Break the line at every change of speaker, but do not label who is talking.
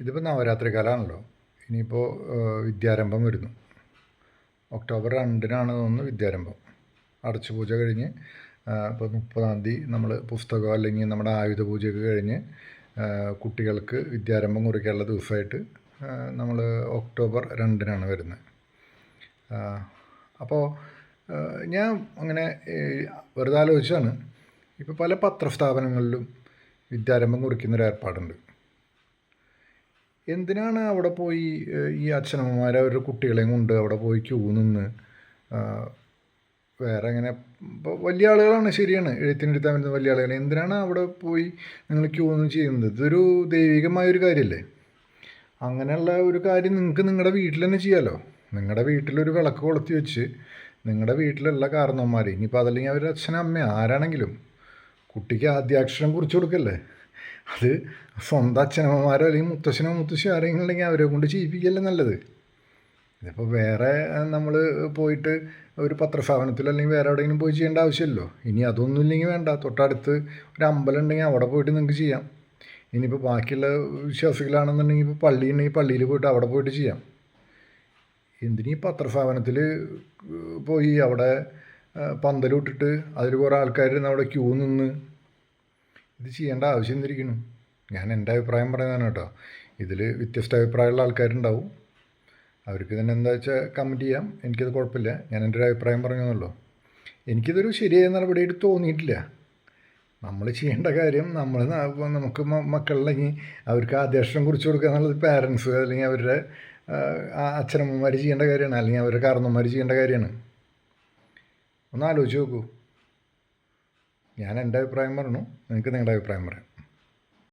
ഇതിപ്പോൾ നവരാത്രി കാലമാണല്ലോ ഇനിയിപ്പോൾ വിദ്യാരംഭം വരുന്നു. ഒക്ടോബർ രണ്ടിനാണ് തോന്നുന്നു വിദ്യാരംഭം. അടച്ചുപൂജ കഴിഞ്ഞ് ഇപ്പോൾ മുപ്പതാം തീയതി നമ്മൾ പുസ്തകം അല്ലെങ്കിൽ നമ്മുടെ ആയുധ പൂജയൊക്കെ കഴിഞ്ഞ് കുട്ടികൾക്ക് വിദ്യാരംഭം കുറിക്കാനുള്ള ദിവസമായിട്ട് നമ്മൾ ഒക്ടോബർ രണ്ടിനാണ് വരുന്നത്. അപ്പോൾ ഞാൻ അങ്ങനെ വെറുതെ ആലോചിച്ചാണ് ഇപ്പോൾ പല പത്രസ്ഥാപനങ്ങളിലും വിദ്യാരംഭം കുറിക്കുന്നൊരു ഏർപ്പാടുണ്ട്. എന്തിനാണ് അവിടെ പോയി ഈ അച്ഛനമ്മമാർ അവരുടെ കുട്ടികളെയും കൊണ്ട് അവിടെ പോയി ക്യൂ നിന്ന് വേറെ അങ്ങനെ ഇപ്പോൾ വലിയ ആളുകളാണ് ശരിയാണ് എഴുത്തിനെടുത്താൻ വരുന്ന വലിയ ആളുകൾ എന്തിനാണ് അവിടെ പോയി നിങ്ങൾ ക്യൂ ഒന്നും ചെയ്യുന്നത്? ഇതൊരു ദൈവികമായ ഒരു കാര്യമല്ലേ അങ്ങനെയുള്ള ഒരു കാര്യം നിങ്ങൾക്ക് നിങ്ങളുടെ വീട്ടിൽ തന്നെ ചെയ്യാമല്ലോ നിങ്ങളുടെ വീട്ടിലൊരു വിളക്ക് കൊളുത്തി വെച്ച് നിങ്ങളുടെ വീട്ടിലുള്ള കാരണവന്മാർ ഇനിയിപ്പോൾ അതല്ലെങ്കിൽ അവരുടെ അച്ഛനും അമ്മയും ആരാണെങ്കിലും കുട്ടിക്ക് ആദ്യാക്ഷരം കുറിച്ച് കൊടുക്കല്ലേ? അത് സ്വന്തം അച്ഛനമ്മമാരോ അല്ലെങ്കിൽ മുത്തശ്ശനോ മുത്തശ്ശിയോ ആരെങ്കിലും ഉണ്ടെങ്കിൽ അവരെ കൊണ്ട് ചെയ്യിപ്പിക്കല്ലേ നല്ലത്. ഇതിപ്പോൾ വേറെ നമ്മൾ പോയിട്ട് ഒരു പത്രസ്ഥാപനത്തിലോ അല്ലെങ്കിൽ വേറെ എവിടെയെങ്കിലും പോയി ചെയ്യേണ്ട ആവശ്യമില്ലല്ലോ. ഇനി അതൊന്നും ഇല്ലെങ്കിൽ വേണ്ട. തൊട്ടടുത്ത് ഒരു അമ്പലം ഉണ്ടെങ്കിൽ അവിടെ പോയിട്ട് നിങ്ങൾക്ക് ചെയ്യാം. ഇനിയിപ്പോൾ ബാക്കിയുള്ള വിശ്വാസികളാണെന്നുണ്ടെങ്കിൽ ഇപ്പോൾ പള്ളി ഉണ്ടെങ്കിൽ പള്ളിയിൽ പോയിട്ട് അവിടെ പോയിട്ട് ചെയ്യാം. എന്തിനീ പത്രസ്ഥാപനത്തിൽ പോയി അവിടെ പന്തലിട്ടിട്ട് അതിൽ കുറേ ആൾക്കാർ അവിടെ ക്യൂ നിന്ന് ഇത് ചെയ്യേണ്ട ആവശ്യം എന്തിരിക്കുന്നു? ഞാൻ എന്റെ അഭിപ്രായം പറയുന്നതാണ് കേട്ടോ. ഇതിൽ വ്യത്യസ്ത അഭിപ്രായമുള്ള ആൾക്കാരുണ്ടാവും. അവർക്ക് തന്നെ എന്താ വെച്ചാൽ കമന്റ് ചെയ്യാം. എനിക്കത് കുഴപ്പമില്ല. ഞാൻ എന്റെ ഒരു അഭിപ്രായം പറഞ്ഞെന്നുള്ളൂ എനിക്കിതൊരു ശരിയായ നടപടിയായിട്ട് തോന്നിയിട്ടില്ല. നമ്മൾ ചെയ്യേണ്ട കാര്യം നമ്മൾ നമുക്ക് മക്കളില്ലെങ്കിൽ അവർക്ക് ആദേശം കുറിച്ച് കൊടുക്കുക എന്നുള്ളത് പാരൻസ് അല്ലെങ്കിൽ അവരുടെ അച്ഛനമ്മമാർ ചെയ്യേണ്ട കാര്യമാണ്. അല്ലെങ്കിൽ അവരുടെ കാരണന്മാർ ചെയ്യേണ്ട കാര്യമാണ്. ഒന്ന് ആലോചിച്ച് നോക്കൂ. ഞാൻ എന്റെ അഭിപ്രായം പറഞ്ഞു നിങ്ങൾക്ക് നിങ്ങളുടെ അഭിപ്രായം പറയാം.